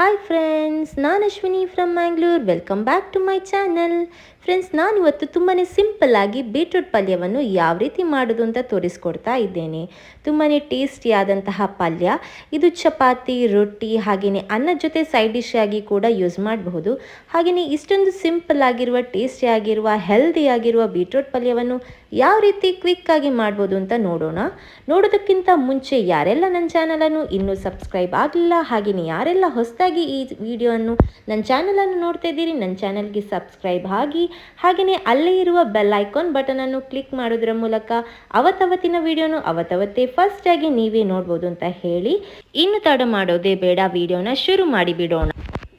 Hi friends ನಾನು Ashwini from Mangalore welcome back to my channel friends ನಾನು ಇವತ್ತು ತುಂಬಾ ಸಿಂಪಲ್ ಆಗಿ ಬೀಟ್ರೂಟ್ ಪಲ್ಯವನ್ನು ಯಾವ ರೀತಿ ಮಾಡೋದು ಅಂತ ತೋರಿಸ್ಕೊಡ್ತಾ ಇದ್ದೇನೆ. ತುಂಬಾ ಟೇಸ್ಟಿಯಾದಂತಹ ಪಲ್ಯ. ಇದು ಚಪಾತಿ, ರೊಟ್ಟಿ ಹಾಗೆಯೇ ಅನ್ನದ ಜೊತೆ ಸೈಡ್ ಡಿಶ್ ಆಗಿ ಕೂಡ ಯೂಸ್ ಮಾಡಬಹುದು. ಹಾಗೆಯೇ ಇಷ್ಟೊಂದು ಸಿಂಪಲ್ ಆಗಿರುವ ಟೇಸ್ಟಿ ಆಗಿರುವ ಹೆಲ್ದಿ ಆಗಿರುವ ಬೀಟ್ರೂಟ್ ಪಲ್ಯವನ್ನು ಯಾವ ರೀತಿ ಕ್ವಿಕ್ ಆಗಿ ಮಾಡ್ಬೋದು ಅಂತ ನೋಡೋಣ. ನೋಡೋದಕ್ಕಿಂತ ಮುಂಚೆ ಯಾರೆಲ್ಲ ನನ್ನ ಚಾನಲನ್ನು ಇನ್ನೂ ಸಬ್ಸ್ಕ್ರೈಬ್ ಆಗಲಿಲ್ಲ ಹಾಗೆಯೇ ಯಾರೆಲ್ಲ ಹೊಸದಾಗಿ ಈ ವಿಡಿಯೋವನ್ನು ನನ್ನ ಚಾನಲನ್ನು ನೋಡ್ತಾ ಇದ್ದೀರಿ, ನನ್ನ ಚಾನಲ್ಗೆ ಸಬ್ಸ್ಕ್ರೈಬ್ ಆಗಿ ಹಾಗೆಯೇ ಅಲ್ಲೇ ಇರುವ ಬೆಲ್ ಐಕಾನ್ ಬಟನನ್ನು ಕ್ಲಿಕ್ ಮಾಡೋದ್ರ ಮೂಲಕ ಅವತ್ತವತ್ತಿನ ವಿಡಿಯೋನು ಅವತ್ತವತ್ತೇ ಆಗಿ ನೀವೇ ನೋಡ್ಬೋದು ಅಂತ ಹೇಳಿ. ಇನ್ನು ತಡ ಮಾಡೋದೇ ಬೇಡ, ವಿಡಿಯೋನ ಶುರು ಮಾಡಿ ಬಿಡೋಣ.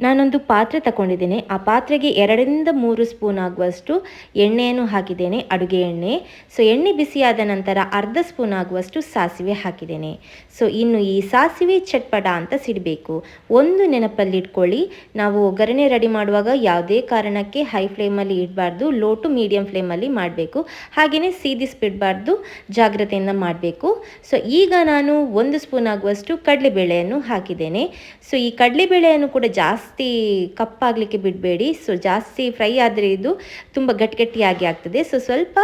ನಾನೊಂದು ಪಾತ್ರೆ ತಗೊಂಡಿದ್ದೇನೆ ಆ ಪಾತ್ರೆಗೆ ಎರಡರಿಂದ ಮೂರು ಸ್ಪೂನ್ ಆಗುವಷ್ಟು ಎಣ್ಣೆಯನ್ನು ಹಾಕಿದ್ದೇನೆ, ಅಡುಗೆ ಎಣ್ಣೆ. ಸೊ, ಎಣ್ಣೆ ಬಿಸಿಯಾದ ನಂತರ ಅರ್ಧ ಸ್ಪೂನ್ ಆಗುವಷ್ಟು ಸಾಸಿವೆ ಹಾಕಿದ್ದೇನೆ. ಸೊ, ಇನ್ನು ಈ ಸಾಸಿವೆ ಚಟ್ಪಟ ಅಂತ ಸಿಡಬೇಕು. ಒಂದು ನೆನಪಲ್ಲಿ ಇಟ್ಕೊಳ್ಳಿ ನಾವು ಒಗ್ಗರಣೆ ರೆಡಿ ಮಾಡುವಾಗ ಯಾವುದೇ ಕಾರಣಕ್ಕೆ ಹೈ ಫ್ಲೇಮಲ್ಲಿ ಇಡಬಾರ್ದು, ಲೋ ಟು ಮೀಡಿಯಂ ಫ್ಲೇಮಲ್ಲಿ ಮಾಡಬೇಕು. ಹಾಗೆಯೇ ಸೀದಿಸ್ಬಿಡಬಾರ್ದು ಜಾಗ್ರತೆಯಿಂದ ಮಾಡಬೇಕು. ಸೊ, ಈಗ ನಾನು ಒಂದು ಸ್ಪೂನ್ ಆಗುವಷ್ಟು ಕಡಲೆಬೇಳೆಯನ್ನು ಹಾಕಿದ್ದೇನೆ. ಸೊ, ಈ ಕಡಲೆಬೇಳೆಯನ್ನು ಕೂಡ ಜಾಸ್ತಿ ಕಪ್ಪಾಗಲಿಕ್ಕೆ ಬಿಡಬೇಡಿ. ಸೊ ಜಾಸ್ತಿ ಫ್ರೈ ಆದರೆ ಇದು ತುಂಬ ಗಟ್ಟಿಗಟ್ಟಿಯಾಗಿ ಆಗ್ತದೆ. ಸೊ ಸ್ವಲ್ಪ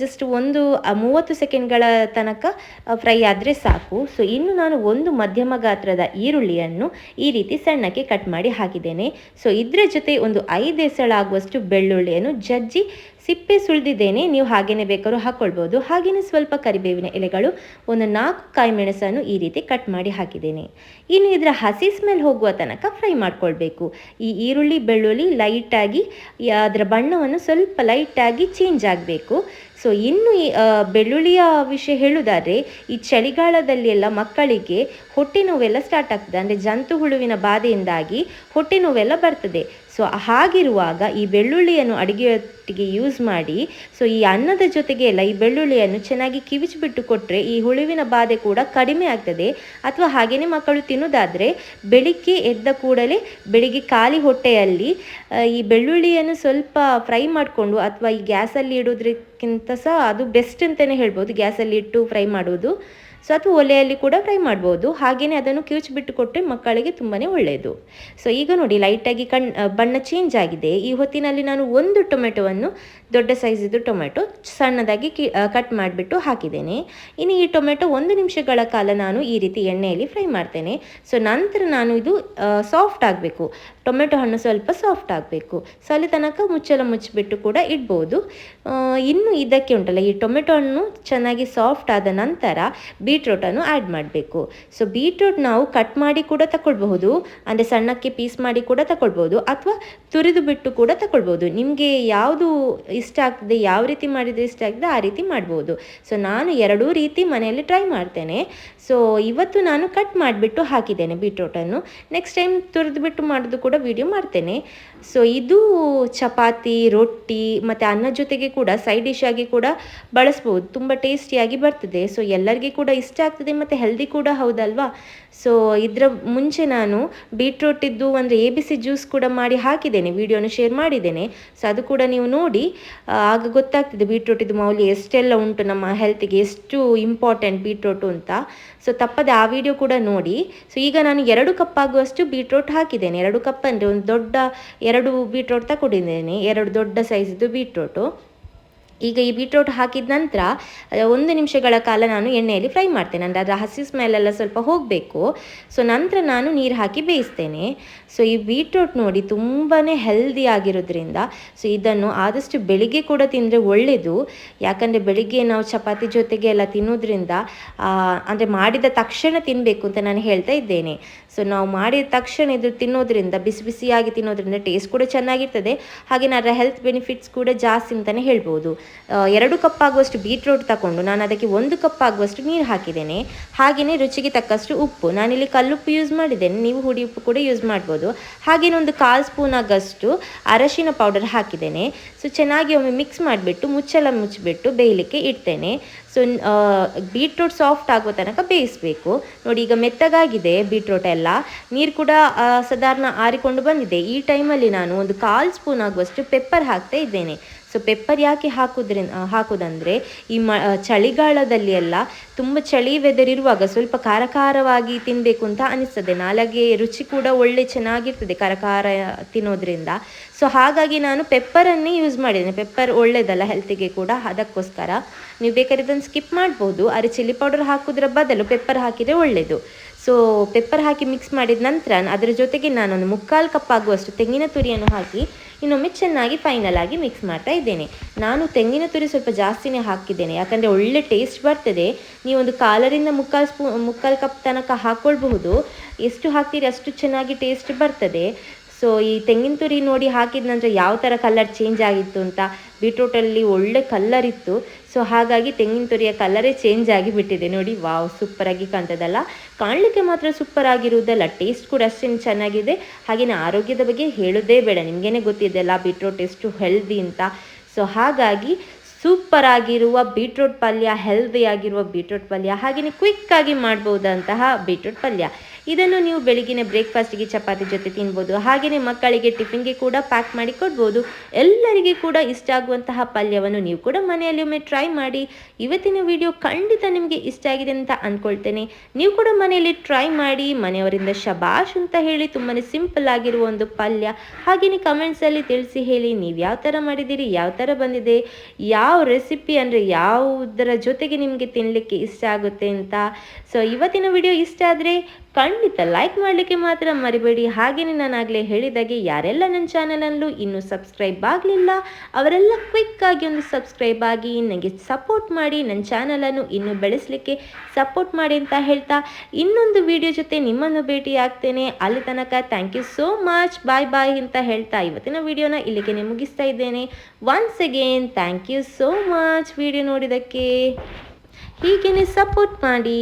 ಜಸ್ಟ್ ಒಂದು ಮೂವತ್ತು ಸೆಕೆಂಡ್ಗಳ ತನಕ ಫ್ರೈ ಆದರೆ ಸಾಕು. ಸೊ ಇನ್ನು ನಾನು ಒಂದು ಮಧ್ಯಮ ಗಾತ್ರದ ಈರುಳ್ಳಿಯನ್ನು ಈ ರೀತಿ ಸಣ್ಣಕ್ಕೆ ಕಟ್ ಮಾಡಿ ಹಾಕಿದ್ದೇನೆ. ಸೊ ಇದರ ಜೊತೆ ಒಂದು ಐದು ಎಸಳಾಗುವಷ್ಟು ಬೆಳ್ಳುಳ್ಳಿಯನ್ನು ಜಜ್ಜಿ ಸಿಪ್ಪೆ ಸುಳಿದಿದ್ದೇನೆ ನೀವು ಹಾಗೇನೆ ಬೇಕಾದ್ರೂ ಹಾಕ್ಕೊಳ್ಬೋದು ಹಾಗೆಯೇ ಸ್ವಲ್ಪ ಕರಿಬೇವಿನ ಎಲೆಗಳು ಒಂದು ನಾಲ್ಕು ಕಾಯಿ ಮೆಣಸನ್ನು ಈ ರೀತಿ ಕಟ್ ಮಾಡಿ ಹಾಕಿದ್ದೇನೆ. ಇನ್ನು ಇದರ ಹಸಿ ಸ್ಮೆಲ್ ಹೋಗುವ ತನಕ ಫ್ರೈ ಮಾಡ್ಕೊಳ್ಬೇಕು. ಈ ಈರುಳ್ಳಿ ಬೆಳ್ಳುಳ್ಳಿ ಲೈಟಾಗಿ ಅದರ ಬಣ್ಣವನ್ನು ಸ್ವಲ್ಪ ಲೈಟಾಗಿ ಚೇಂಜ್ ಆಗಬೇಕು. ಸೊ ಇನ್ನು ಈ, ಬೆಳ್ಳುಳ್ಳಿಯ ವಿಷಯ ಹೇಳುವುದಾದ್ರೆ ಈ ಚಳಿಗಾಲದಲ್ಲಿ ಎಲ್ಲ ಮಕ್ಕಳಿಗೆ ಹೊಟ್ಟೆ ನೋವೆಲ್ಲ ಸ್ಟಾರ್ಟ್ ಆಗ್ತದೆ. ಅಂದರೆ ಜಂತು ಹುಳುವಿನ ಬಾಧೆಯಿಂದಾಗಿ ಹೊಟ್ಟೆ ನೋವೆಲ್ಲ ಬರ್ತದೆ. ಸೊ ಹಾಗಿರುವಾಗ ಈ ಬೆಳ್ಳುಳ್ಳಿಯನ್ನು ಅಡುಗೆಯೊಟ್ಟಿಗೆ ಯೂಸ್ ಮಾಡಿ ಸೊ ಈ ಅನ್ನದ ಜೊತೆಗೆ ಎಲ್ಲ ಈ ಬೆಳ್ಳುಳ್ಳಿಯನ್ನು ಚೆನ್ನಾಗಿ ಕಿವಿಚಿಬಿಟ್ಟು ಕೊಟ್ಟರೆ ಈ ಹುಳುವಿನ ಬಾಧೆ ಕೂಡ ಕಡಿಮೆ ಆಗ್ತದೆ. ಅಥವಾ ಹಾಗೆಯೇ ಮಕ್ಕಳು ತಿನ್ನೋದಾದರೆ ಬೆಳಿಗ್ಗೆ ಎದ್ದ ಕೂಡಲೇ ಬೆಳಿಗ್ಗೆ ಖಾಲಿ ಹೊಟ್ಟೆಯಲ್ಲಿ ಈ ಬೆಳ್ಳುಳ್ಳಿಯನ್ನು ಸ್ವಲ್ಪ ಫ್ರೈ ಮಾಡಿಕೊಂಡು ಅಥವಾ ಈ ಗ್ಯಾಸಲ್ಲಿ ಇಡೋದ್ರಕ್ಕಿಂತ ಸಹ ಅದು ಬೆಸ್ಟ್ ಅಂತಲೇ ಹೇಳ್ಬೋದು. ಗ್ಯಾಸಲ್ಲಿ ಇಟ್ಟು ಫ್ರೈ ಮಾಡೋದು ಸೊ ಅಥವಾ ಒಲೆಯಲ್ಲಿ ಕೂಡ ಫ್ರೈ ಮಾಡ್ಬೋದು. ಹಾಗೆಯೇ ಅದನ್ನು ಕಿವುಚಿಬಿಟ್ಟು ಕೊಟ್ಟರೆ ಮಕ್ಕಳಿಗೆ ತುಂಬಾ ಒಳ್ಳೆಯದು ಸೊ ಈಗ ನೋಡಿ ಲೈಟಾಗಿ ಕಣ್ ಬಣ್ಣ ಚೇಂಜ್ ಆಗಿದೆ. ಈ ಹೊತ್ತಿನಲ್ಲಿ ನಾನು ಒಂದು ಟೊಮೆಟೊವನ್ನು, ದೊಡ್ಡ ಸೈಜಿದ್ದು ಟೊಮೆಟೊ ಸಣ್ಣದಾಗಿ ಕಟ್ ಮಾಡಿಬಿಟ್ಟು ಹಾಕಿದ್ದೇನೆ. ಇನ್ನು ಈ ಟೊಮೆಟೊ ಒಂದು ನಿಮಿಷಗಳ ಕಾಲ ನಾನು ಈ ರೀತಿ ಎಣ್ಣೆಯಲ್ಲಿ ಫ್ರೈ ಮಾಡ್ತೇನೆ. ಸೊ ನಂತರ ನಾನು ಇದು ಸಾಫ್ಟ್ ಆಗಬೇಕು. ಟೊಮೆಟೊ ಹಣ್ಣು ಸ್ವಲ್ಪ ಸಾಫ್ಟ್ ಆಗಬೇಕು. ಸೊ ಅಲ್ಲಿ ತನಕ ಮುಚ್ಚಲ ಮುಚ್ಚಿಬಿಟ್ಟು ಕೂಡ ಇಡ್ಬೋದು. ಇನ್ನು ಇದಕ್ಕೆ ಉಂಟಲ್ಲ, ಈ ಟೊಮೆಟೊ ಹಣ್ಣು ಚೆನ್ನಾಗಿ ಸಾಫ್ಟ್ ಆದ ನಂತರ ಬೀಟ್ರೋಟನ್ನು ಆ್ಯಡ್ ಮಾಡಬೇಕು. ಸೊ ಬೀಟ್ರೂಟ್ ನಾವು ಕಟ್ ಮಾಡಿ ಕೂಡ ತಗೊಳ್ಬಹುದು ಅಂದರೆ ಸಣ್ಣಕ್ಕೆ ಪೀಸ್ ಮಾಡಿ ಕೂಡ ತಗೊಳ್ಬೋದು ಅಥವಾ ತುರಿದು ಬಿಟ್ಟು ಕೂಡ ತಗೊಳ್ಬೋದು ನಿಮಗೆ ಯಾವುದು ಇಷ್ಟ ಆಗ್ತದೆ, ಯಾವ ರೀತಿ ಮಾಡಿದರೆ ಇಷ್ಟ ಆಗ್ತದೆ, ಆ ರೀತಿ ಮಾಡ್ಬೋದು. ಸೊ ನಾನು ಎರಡೂ ರೀತಿ ಮನೆಯಲ್ಲಿ ಟ್ರೈ ಮಾಡ್ತೇನೆ. ಸೊ ಇವತ್ತು ನಾನು ಕಟ್ ಮಾಡಿಬಿಟ್ಟು ಹಾಕಿದ್ದೇನೆ ಬೀಟ್ರೋಟನ್ನು. ನೆಕ್ಸ್ಟ್ ಟೈಮ್ ತುರಿದು ಬಿಟ್ಟು ಮಾಡೋದು ಕೂಡ ವಿಡಿಯೋ ಮಾಡ್ತೇನೆ. ಸೊ ಇದು ಚಪಾತಿ, ರೊಟ್ಟಿ, ಮತ್ತು ಅನ್ನ ಜೊತೆಗೆ ಕೂಡ ಸೈಡ್ ಡಿಶ್ ಆಗಿ ಕೂಡ ಬಳಸ್ಬೋದು. ತುಂಬ ಟೇಸ್ಟಿಯಾಗಿ ಬರ್ತದೆ. ಸೊ ಎಲ್ಲರಿಗೂ ಕೂಡ ಇಷ್ಟ ಆಗ್ತದೆ ಮತ್ತು ಹೆಲ್ದಿ ಕೂಡ ಹೌದಲ್ವಾ? ಸೊ ಇದರ ಮುಂಚೆ ನಾನು ಬೀಟ್ರೂಟಿದ್ದು ಅಂದರೆ ಎ ಬಿ ಸಿ ಜ್ಯೂಸ್ ಕೂಡ ಮಾಡಿ ಹಾಕಿದ್ದೇನೆ, ವಿಡಿಯೋನ ಶೇರ್ ಮಾಡಿದ್ದೇನೆ. ಸೊ ಅದು ಕೂಡ ನೀವು ನೋಡಿ. ಆಗ ಗೊತ್ತಾಗ್ತದೆ ಬೀಟ್ರೂಟಿದ್ದು ಮೌಲ್ಯ ಎಷ್ಟೆಲ್ಲ ಉಂಟು ನಮ್ಮ ಹೆಲ್ತಿಗೆ ಎಷ್ಟು ಇಂಪಾರ್ಟೆಂಟ್ ಬೀಟ್ರೂಟು ಅಂತ. ಸೊ ತಪ್ಪದೆ ಆ ವಿಡಿಯೋ ಕೂಡ ನೋಡಿ. ಸೊ ಈಗ ನಾನು ಎರಡು ಕಪ್ ಆಗುವಷ್ಟು ಬೀಟ್ರೂಟ್ ಹಾಕಿದ್ದೇನೆ. ಎರಡು ಕಪ್ ಅಂದರೆ ಒಂದು ದೊಡ್ಡ ಎರಡು ಬೀಟ್ರೂಟ್ ತಗೊಂಡಿದ್ದೇನೆ ಎರಡು ದೊಡ್ಡ ಸೈಜಿದ್ದು ಬೀಟ್ರೂಟು ಈಗ ಈ ಬೀಟ್ರೂಟ್ ಹಾಕಿದ ನಂತರ ಒಂದು ನಿಮಿಷಗಳ ಕಾಲ ನಾನು ಎಣ್ಣೆಯಲ್ಲಿ ಫ್ರೈ ಮಾಡ್ತೇನೆ. ಅಂದರೆ ಅದರ ಹಸಿ ಸ್ಮೆಲ್ ಎಲ್ಲ ಸ್ವಲ್ಪ ಹೋಗಬೇಕು. ಸೊ ನಂತರ ನಾನು ನೀರು ಹಾಕಿ ಬೇಯಿಸ್ತೇನೆ. ಸೊ ಈ ಬೀಟ್ರೂಟ್ ನೋಡಿ ತುಂಬಾ ಹೆಲ್ದಿ ಆಗಿರೋದ್ರಿಂದ ಸೊ ಇದನ್ನು ಆದಷ್ಟು ಬೆಳಿಗ್ಗೆ ಕೂಡ ತಿಂದರೆ ಒಳ್ಳೆಯದು ಯಾಕಂದರೆ ಬೆಳಿಗ್ಗೆ ನಾವು ಚಪಾತಿ ಜೊತೆಗೆ ಎಲ್ಲ ತಿನ್ನೋದ್ರಿಂದ ಅಂದರೆ ಮಾಡಿದ ತಕ್ಷಣ ತಿನ್ನಬೇಕು ಅಂತ ನಾನು ಹೇಳ್ತಾ ಇದ್ದೇನೆ. ಸೊ ನಾವು ಮಾಡಿದ ತಕ್ಷಣ ಇದು ತಿನ್ನೋದ್ರಿಂದ, ಬಿಸಿ ಬಿಸಿಯಾಗಿ ತಿನ್ನೋದ್ರಿಂದ ಟೇಸ್ಟ್ ಕೂಡ ಚೆನ್ನಾಗಿರ್ತದೆ. ಹಾಗೆ ಅದರ ಹೆಲ್ತ್ ಬೆನಿಫಿಟ್ಸ್ ಕೂಡ ಜಾಸ್ತಿ ಅಂತಲೇ ಹೇಳ್ಬೋದು. ಎರಡು ಕಪ್ ಆಗುವಷ್ಟು ಬೀಟ್ರೋಟ್ ತಗೊಂಡು ನಾನು ಅದಕ್ಕೆ ಒಂದು ಕಪ್ ಆಗುವಷ್ಟು ನೀರು ಹಾಕಿದ್ದೇನೆ. ಹಾಗೆಯೇ ರುಚಿಗೆ ತಕ್ಕಷ್ಟು ಉಪ್ಪು. ನಾನಿಲ್ಲಿ ಕಲ್ಲುಪ್ಪು ಯೂಸ್ ಮಾಡಿದ್ದೇನೆ. ನೀವು ಹುಡಿ ಉಪ್ಪು ಕೂಡ ಯೂಸ್ ಮಾಡ್ಬೋದು. ಹಾಗೆಯೇ ಒಂದು ಕಾಲು ಸ್ಪೂನ್ ಆಗಷ್ಟು ಅರಶಿನ ಪೌಡರ್ ಹಾಕಿದ್ದೇನೆ. ಸೊ ಚೆನ್ನಾಗಿ ಒಮ್ಮೆ ಮಿಕ್ಸ್ ಮಾಡಿಬಿಟ್ಟು, ಮುಚ್ಚಳ ಮುಚ್ಚಿಬಿಟ್ಟು ಬೇಯಲಿಕ್ಕೆ ಇಡ್ತೇನೆ. ಸೊ ಬೀಟ್ರೂಟ್ ಸಾಫ್ಟ್ ಆಗುವ ತನಕ ಬೇಯಿಸಬೇಕು. ನೋಡಿ, ಈಗ ಮೆತ್ತಗಾಗಿದೆ ಬೀಟ್ರೂಟ್ ಎಲ್ಲ. ನೀರು ಕೂಡ ಸಾಧಾರಣ ಆರಿಕೊಂಡು ಬಂದಿದೆ. ಈ ಟೈಮಲ್ಲಿ ನಾನು ಒಂದು ಕಾಲು ಸ್ಪೂನ್ ಆಗುವಷ್ಟು ಪೆಪ್ಪರ್ ಹಾಕ್ತಾ ಇದ್ದೇನೆ. ಸೊ ಪೆಪ್ಪರ್ ಯಾಕೆ ಹಾಕೋದ್ರಿಂದ ಹಾಕೋದಂದರೆ, ಈ ಮ ಚಳಿಗಾಲದಲ್ಲಿ ಎಲ್ಲ ತುಂಬ ಚಳಿ ವೆದರ್ ಇರುವಾಗ ಸ್ವಲ್ಪ ಖಾರ ಖಾರವಾಗಿ ತಿನ್ನಬೇಕು ಅಂತ ಅನಿಸ್ತದೆ. ನಾಲಗೆ ರುಚಿ ಕೂಡ ಒಳ್ಳೆ ಚೆನ್ನಾಗಿರ್ತದೆ ಖಾರ ಖಾರ ತಿನ್ನೋದ್ರಿಂದ. ಸೊ ಹಾಗಾಗಿ ನಾನು ಪೆಪ್ಪರನ್ನೇ ಯೂಸ್ ಮಾಡಿದ್ದೇನೆ. ಪೆಪ್ಪರ್ ಒಳ್ಳೆಯದಲ್ಲ ಹೆಲ್ತಿಗೆ ಕೂಡ. ಅದಕ್ಕೋಸ್ಕರ. ನೀವು ಬೇಕಾದ್ರೆ ಇದನ್ನು ಸ್ಕಿಪ್ ಮಾಡ್ಬೋದು. ಆದರೆ ಚಿಲ್ಲಿ ಪೌಡರ್ ಹಾಕೋದ್ರ ಬದಲು ಪೆಪ್ಪರ್ ಹಾಕಿದರೆ ಒಳ್ಳೆಯದು ಸೊ ಪೆಪ್ಪರ್ ಹಾಕಿ ಮಿಕ್ಸ್ ಮಾಡಿದ ನಂತರ ಅದರ ಜೊತೆಗೆ ನಾನೊಂದು ಮುಕ್ಕಾಲು ಕಪ್ ಆಗುವಷ್ಟು ತೆಂಗಿನ ತುರಿಯನ್ನು ಹಾಕಿ ಇನ್ನೊಮ್ಮೆ ಚೆನ್ನಾಗಿ ಫೈನಲ್ ಆಗಿ ಮಿಕ್ಸ್ ಮಾಡ್ತಾ ಇದ್ದೇನೆ. ನಾನು ತೆಂಗಿನ ತುರಿ ಸ್ವಲ್ಪ ಜಾಸ್ತಿನೇ ಹಾಕಿದ್ದೇನೆ. ಯಾಕಂದರೆ ಒಳ್ಳೆ ಟೇಸ್ಟ್ ಬರ್ತದೆ. ನೀವೊಂದು ಕಾಲರಿಂದ ಮುಕ್ಕಾಲು ಸ್ಪೂ, ಮುಕ್ಕಾಲು ಕಪ್ ತನಕ ಹಾಕ್ಕೊಳ್ಬಹುದು ಎಷ್ಟು ಹಾಕ್ತೀರಿ ಅಷ್ಟು ಚೆನ್ನಾಗಿ ಟೇಸ್ಟ್ ಬರ್ತದೆ. ಸೊ ಈ ತೆಂಗಿನ ತುರಿ ನೋಡಿ ಹಾಕಿದ ನಂತರ ಯಾವ ಥರ ಕಲರ್ ಚೇಂಜ್ ಆಗಿತ್ತು ಅಂತ ಬೀಟ್ರೂಟಲ್ಲಿ ಒಳ್ಳೆ ಕಲ್ಲರ್ ಇತ್ತು. ಸೊ ಹಾಗಾಗಿ ತೆಂಗಿನ ತುರಿಯ ಕಲರೇ ಚೇಂಜ್ ಆಗಿಬಿಟ್ಟಿದೆ ನೋಡಿ, ವಾವ್ ಸೂಪರಾಗಿ ಕಾಣ್ತದಲ್ಲ. ಕಾಣಲಿಕ್ಕೆ ಮಾತ್ರ ಸೂಪರ್ ಆಗಿರುವುದಲ್ಲ ಟೇಸ್ಟ್ ಕೂಡ ಅಷ್ಟೇ ಚೆನ್ನಾಗಿದೆ. ಹಾಗೆಯೇ ಆರೋಗ್ಯದ ಬಗ್ಗೆ ಹೇಳೋದೇ ಬೇಡ. ನಿಮಗೇನೆ ಗೊತ್ತಿದೆಯಲ್ಲ ಬೀಟ್ರೂಟ್ ಎಷ್ಟು ಹೆಲ್ದಿ ಅಂತ. ಸೊ ಹಾಗಾಗಿ ಸೂಪರ್ ಆಗಿರುವ ಬೀಟ್ರೂಟ್ ಪಲ್ಯ ಹೆಲ್ದಿ ಆಗಿರುವ ಬೀಟ್ರೂಟ್ ಪಲ್ಯ ಹಾಗೆಯೇ ಕ್ವಿಕ್ಕಾಗಿ ಮಾಡ್ಬೋದಂತಹ ಬೀಟ್ರೂಟ್ ಪಲ್ಯ. ಇದನ್ನು ನೀವು ಬೆಳಗಿನ ಬ್ರೇಕ್ಫಾಸ್ಟ್ಗೆ ಚಪಾತಿ ಜೊತೆ ತಿನ್ಬೋದು. ಹಾಗೆಯೇ ಮಕ್ಕಳಿಗೆ ಟಿಫಿನ್ಗೆ ಕೂಡ ಪ್ಯಾಕ್ ಮಾಡಿ ಕೊಡ್ಬೋದು. ಎಲ್ಲರಿಗೆ ಕೂಡ ಇಷ್ಟ ಆಗುವಂತಹ ಪಲ್ಯವನ್ನು ನೀವು ಕೂಡ ಮನೆಯಲ್ಲಿ ಒಮ್ಮೆ ಟ್ರೈ ಮಾಡಿ. ಇವತ್ತಿನ ವಿಡಿಯೋ ಖಂಡಿತ ನಿಮಗೆ ಇಷ್ಟ ಆಗಿದೆ ಅಂತ ಅಂದ್ಕೊಳ್ತೇನೆ ನೀವು ಕೂಡ ಮನೆಯಲ್ಲಿ ಟ್ರೈ ಮಾಡಿ, ಮನೆಯವರಿಂದ ಶಬಾಷ್ ಅಂತ ಹೇಳಿ ತುಂಬಾ ಸಿಂಪಲ್ ಆಗಿರುವ ಒಂದು ಪಲ್ಯ. ಹಾಗೆಯೇ ಕಮೆಂಟ್ಸಲ್ಲಿ ತಿಳಿಸಿ ಹೇಳಿ, ನೀವು ಯಾವ ಥರ ಮಾಡಿದ್ದೀರಿ, ಯಾವ ಥರ ಬಂದಿದೆ, ಯಾವ ರೆಸಿಪಿ ಅಂದರೆ ಯಾವುದರ ಜೊತೆಗೆ ನಿಮಗೆ ತಿನ್ನಲಿಕ್ಕೆ ಇಷ್ಟ ಆಗುತ್ತೆ ಅಂತ. ಸೊ ಇವತ್ತಿನ ವಿಡಿಯೋ ಇಷ್ಟ ಆದರೆ ಖಂಡಿತ ಲೈಕ್ ಮಾಡಲಿಕ್ಕೆ ಮಾತ್ರ ಮರಿಬೇಡಿ. ಹಾಗೆಯೇ ನಾನಾಗಲೇ ಹೇಳಿದಾಗೆ ಯಾರೆಲ್ಲ ನನ್ನ ಚಾನಲಲ್ಲೂ ಇನ್ನೂ ಸಬ್ಸ್ಕ್ರೈಬ್ ಆಗಲಿಲ್ಲ, ಅವರೆಲ್ಲ ಕ್ವಿಕ್ಕಾಗಿ ಒಂದು ಸಬ್ಸ್ಕ್ರೈಬ್ ಆಗಿ ನನಗೆ ಸಪೋರ್ಟ್ ಮಾಡಿ ನನ್ನ ಚಾನಲನ್ನು ಇನ್ನೂ ಬೆಳೆಸಲಿಕ್ಕೆ ಸಪೋರ್ಟ್ ಮಾಡಿ ಅಂತ ಹೇಳ್ತಾ ಇನ್ನೊಂದು ವಿಡಿಯೋ ಜೊತೆ ನಿಮ್ಮನ್ನು ಭೇಟಿ ಆಗ್ತೇನೆ. ಅಲ್ಲಿ ತನಕ thank you so much bye bye ಅಂತ ಹೇಳ್ತಾ ಇವತ್ತಿನ ವಿಡಿಯೋನ ಇಲ್ಲಿಗೆ ಮುಗಿಸ್ತಾ ಇದ್ದೇನೆ. Once again thank you so much video ನೋಡಿದ್ದಕ್ಕೆ. ಹೀಗೇನೆ ಸಪೋರ್ಟ್ ಮಾಡಿ.